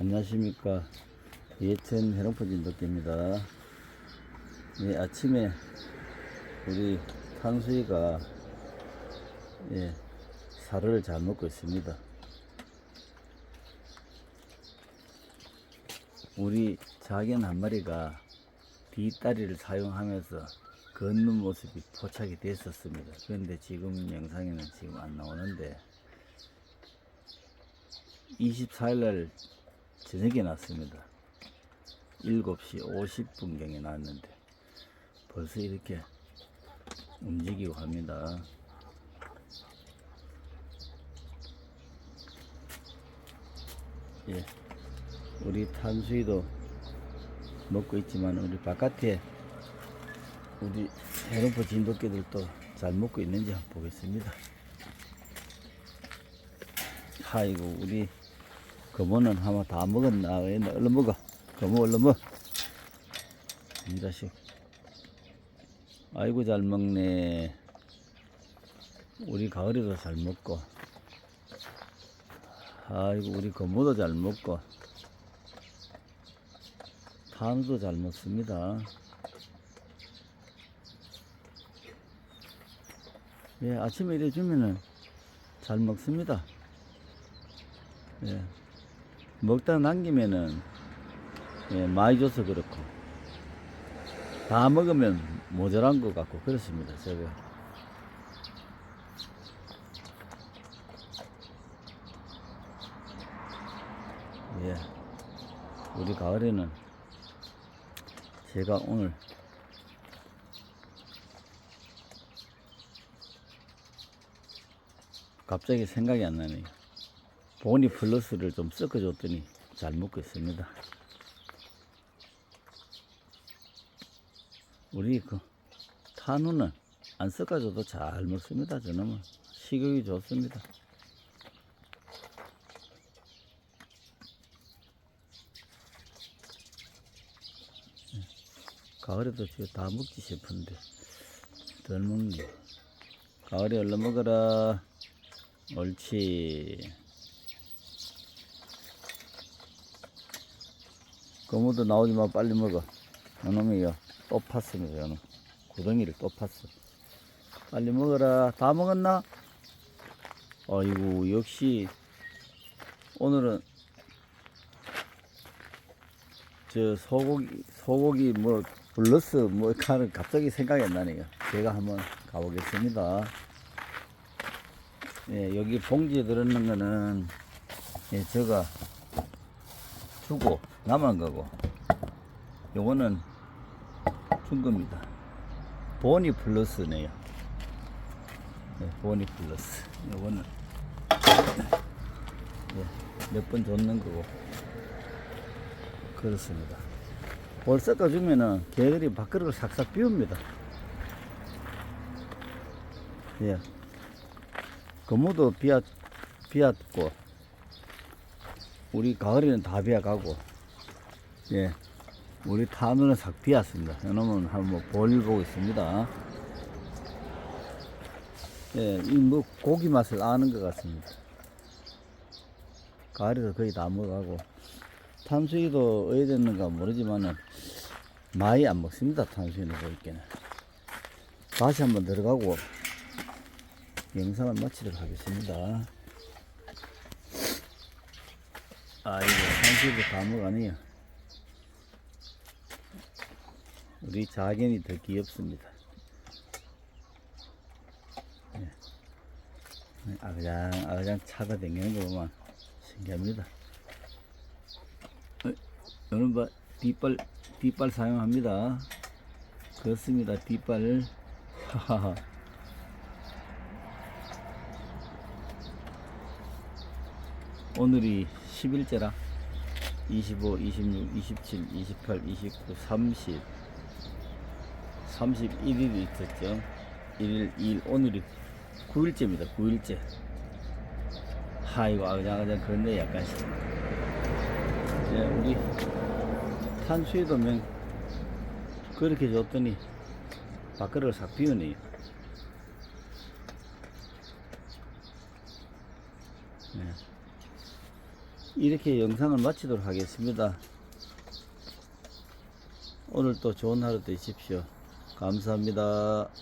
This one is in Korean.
안녕하십니까. 예천 해롱포진 도끼입니다. 예, 아침에 우리 탄수이가 예, 살을 잘 먹고 있습니다. 우리 자견 한 마리가 뒷다리를 사용하면서 걷는 모습이 포착이 됐었습니다. 그런데 지금 영상에는 지금 안 나오는데 24일날 저녁에 났습니다. 7시 50분경에 났는데 벌써 이렇게 움직이고 합니다. 예, 우리 탄수이도 먹고 있지만 우리 바깥에 우리 해롱포 진돗개들도 잘 먹고 있는지 한번 보겠습니다. 아이고 우리 거모는 아마 다 먹었나? 얼른 먹어. 거모 얼른 먹어. 이 자식. 아이고 잘 먹네. 우리 가을이도 잘 먹고. 아이고 우리 거모도 잘 먹고. 탄도 잘 먹습니다. 예 아침에 이래 주면은 잘 먹습니다. 예. 먹다 남기면은 예, 많이 줘서 그렇고 다 먹으면 모자란 것 같고 그렇습니다 제가. 예 우리 가을에는 제가 오늘 갑자기 생각이 안 나네요 보니 플러스를 좀 섞어줬더니 잘 먹고 있습니다. 우리 그 탄우는 안 섞어줘도 잘 먹습니다. 저놈은 식욕이 좋습니다. 예, 가을에도 다 먹지 싶은데 덜 먹네. 가을에 얼른 먹어라. 옳지. 거무도 나오지 마 빨리 먹어. 요놈이요. 또 팠습니다. 요놈. 구덩이를 또 팠어. 빨리 먹어라. 다 먹었나? 아이고 역시 오늘은 저 소고기 소고기 뭐 블러스 뭐 가는 갑자기 생각이 안 나네요. 제가 한번 가보겠습니다. 예, 여기 봉지에 들어있는 거는 예, 제가 주고 남은 거고. 요거는 준 겁니다. 보니 플러스네요. 네, 보니 플러스. 요거는 네, 몇번 줬는 거고. 그렇습니다. 볼 섞어주면은 개들이 밖으로 싹싹 비웁니다. 예. 거무도 비앗, 비앗고 우리 가을에는 다 비어가고, 예, 우리 타누는 싹 비었습니다. 이놈은 한번 볼 보고 있습니다. 예, 이뭐 고기 맛을 아는 것 같습니다. 가을에도 거의 다 먹어가고, 탄수이도 어디 됐는가 모르지만은, 많이 안 먹습니다. 탄수이는 보이게는. 다시 한번 들어가고, 영상을 마치도록 하겠습니다. 아이고, 한식도 다 먹어네요. 우리 자견이 더 귀엽습니다. 예. 아그장, 아그장 차가 댕기는 거 보면 신기합니다. 어, 여러분, 봐, 뒷발, 뒷발 사용합니다. 그렇습니다, 뒷발. 오늘이 10일째라 25, 26, 27, 28, 29, 30 31일이 있었죠 1일, 2일, 오늘이 9일째입니다 9일째 아이고 아그장아장 그런데 약간씩 예, 우리 탄수에도면 그렇게 줬더니 밥그릇을 싹 비우네요 네. 이렇게 영상을 마치도록 하겠습니다. 오늘 또 좋은 하루 되십시오. 감사합니다.